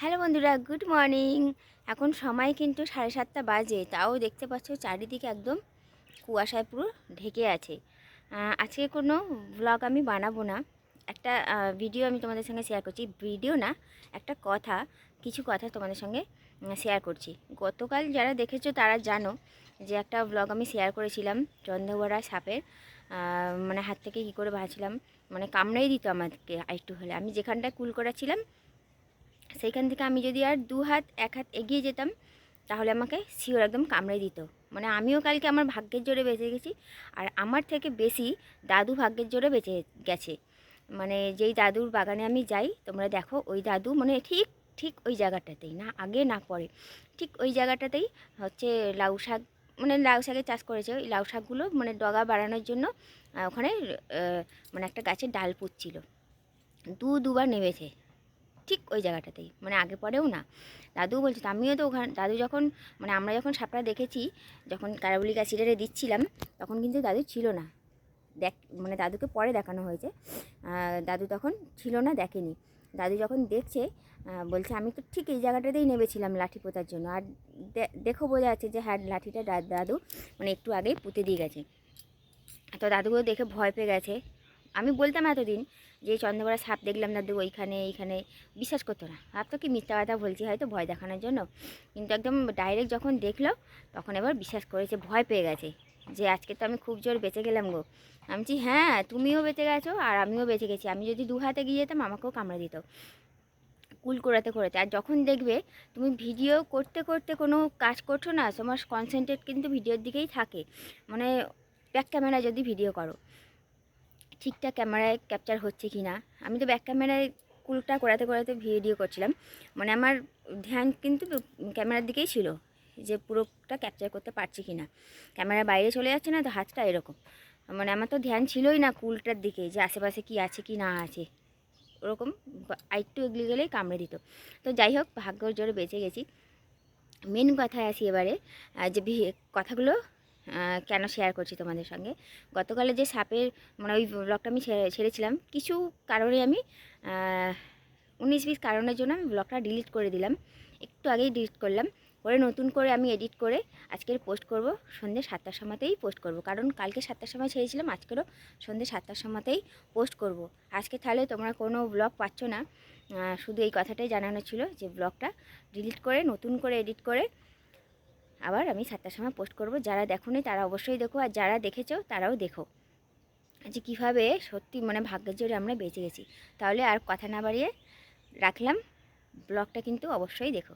Hello বন্ধুরা, good morning. এখন সময় কিন্তু সাড়ে সাতটা বাজে, তাও দেখতে পাচ্ছ চারিদিকে একদম কুয়াশায় পুরো ঢেকে আছে। আজকে কোনো ব্লগ আমি বানাবো না। একটা ভিডিও আমি তোমাদের সঙ্গে শেয়ার করছি। ভিডিও না, একটা কথা, কিছু কথা তোমাদের সঙ্গে শেয়ার করছি। গতকাল যারা দেখেছ তারা জানো যে একটা ব্লগ আমি শেয়ার করেছিলাম চন্দ্রবড়া সাপের। মানে হাত থেকে কী করে বাঁচলাম মানে কামড়াই দিত আমাকে আরেকটু হলে। আমি যেখানটায় কুল করেছিলাম সেইখান থেকে আমি যদি আর দু হাত, এক হাত এগিয়ে যেতাম, তাহলে আমাকে শিওর একদম কামড়ে দিত। মানে আমিও কালকে আমার ভাগ্যের জোরে বেঁচে গেছি, আর আমার থেকে বেশি দাদু ভাগ্যের জোরে বেঁচে গেছে। মানে যেই দাদুর বাগানে আমি যাই, তোমরা দেখো ওই দাদু মানে ঠিক ঠিক ওই জায়গাটাতেই, না আগে না পরে। ঠিক ওই জায়গাটাতেই হচ্ছে লাউ শাক মানে লাউ শাকের চাষ করেছে। ওই লাউ শাকগুলো মানে ডগা বাড়ানোর জন্য ওখানে মানে একটা গাছের ডাল পুঁতছিল। দু দুবার নেমেছে। ঠিক ওই জায়গাটাতেই মানে আগে পরেও না। দাদু বলছে আমিও তো ওখানে দাদু যখন মানে আমরা যখন সাপটা দেখেছি, যখন কারাবুলি অ্যাসিডারে দিচ্ছিলাম, তখন কিন্তু দাদু ছিল না। দেখ মানে দাদুকে পরে দেখানো হয়েছে। দাদু তখন ছিল না, দেখেনি। দাদু যখন দেখছে বলছে, আমি তো ঠিক এই জায়গাটাতেই নেমেছিলাম লাঠি পোতার জন্য। আর দেখো বোঝা যাচ্ছে যে হ্যাঁ লাঠিটা দাদু মানে একটু আগেই পুঁতে দিয়ে গেছে। তো দাদুকেও দেখে ভয় পেয়ে গেছে। আমি বলতাম এতদিন যে চন্দ্রপাড়া সাপ দেখলাম দাদু ওইখানে এইখানে বিশ্বাস করতো না। ভাবতো কি মিথ্যা কথা বলছি, হয়তো ভয় দেখানোর জন্য। কিন্তু একদম ডাইরেক্ট যখন দেখল, তখন এবার বিশ্বাস করেছে, ভয় পেয়ে গেছে। যে, আজকে তো আমি খুব জোর বেঁচে গেলাম গো। আমি বলছি হ্যাঁ তুমিও বেঁচে গেছো আর আমিও বেঁচে গেছি। আমি যদি দু হাতে গিয়ে যেতাম, আমাকেও কামড়ে দিত। কুল করাতে করাতে। আর যখন দেখবে, তুমি ভিডিও করতে করতে কোনো কাজ করছ না, তোমার কনসেন্ট্রেট কিন্তু ভিডিওর দিকেই থাকে। মানে ব্যাক ক্যামেরা যদি ভিডিও করো। ঠিকঠাক ক্যামেরায় ক্যাপচার হচ্ছে কি না আমি তো ব্যাক ক্যামেরায় কুলটা করাতে করাতে ভিডিও করছিলাম। মানে আমার ধ্যান কিন্তু ক্যামেরার দিকেই ছিল যে পুরোটা ক্যাপচার করতে পারছি কি না ক্যামেরা বাইরে চলে যাচ্ছে না, তো হাতটা এরকম। মানে আমার তো ধ্যান ছিলই না কুলটার দিকে যে আশেপাশে কি আছে, কি না আছে। ওরকম আরেকটু এগিয়ে গেলেই কামড়ে দিত। তো যাই হোক, ভাগ্যর জোরে বেঁচে গেছি। মেন কথায় আসি এবারে যে কথাগুলো কেন শেয়ার করছি তোমাদের সঙ্গে? গতকালে যে সাপের মানে ওই ব্লগটা আমি ছেড়ে- ছেড়েছিলাম, কিছু কারণে আমি উনিশ বিশ কারণের জন্য আমি ব্লগটা ডিলিট করে দিলাম। একটু আগেই ডিলিট করলাম। পরে নতুন করে আমি এডিট করে আজকের পোস্ট করব। সন্ধ্যে সাতটার সময়তেই পোস্ট করব। কারণ কালকে সাতটার সময় ছেড়েছিলাম, আজকেরও সন্ধ্যে সাতটার সময়তেই পোস্ট করব। আজকে তাহলে তোমরা কোনো ব্লগ পাচ্ছ না। শুধু এই কথাটাই জানানো ছিল যে ব্লগটা ডিলিট করে, নতুন করে এডিট করে আবার আমি সাতটার সময় পোস্ট করব। যারা দেখোনি তারা অবশ্যই দেখো, আর যারা দেখেছ তারাও দেখো। যে কীভাবে সত্যি মানে ভাগ্যের জোরে আমরা বেঁচে গেছি। তাহলে আর কথা না বাড়িয়ে রাখলাম। ব্লগটা কিন্তু অবশ্যই দেখো।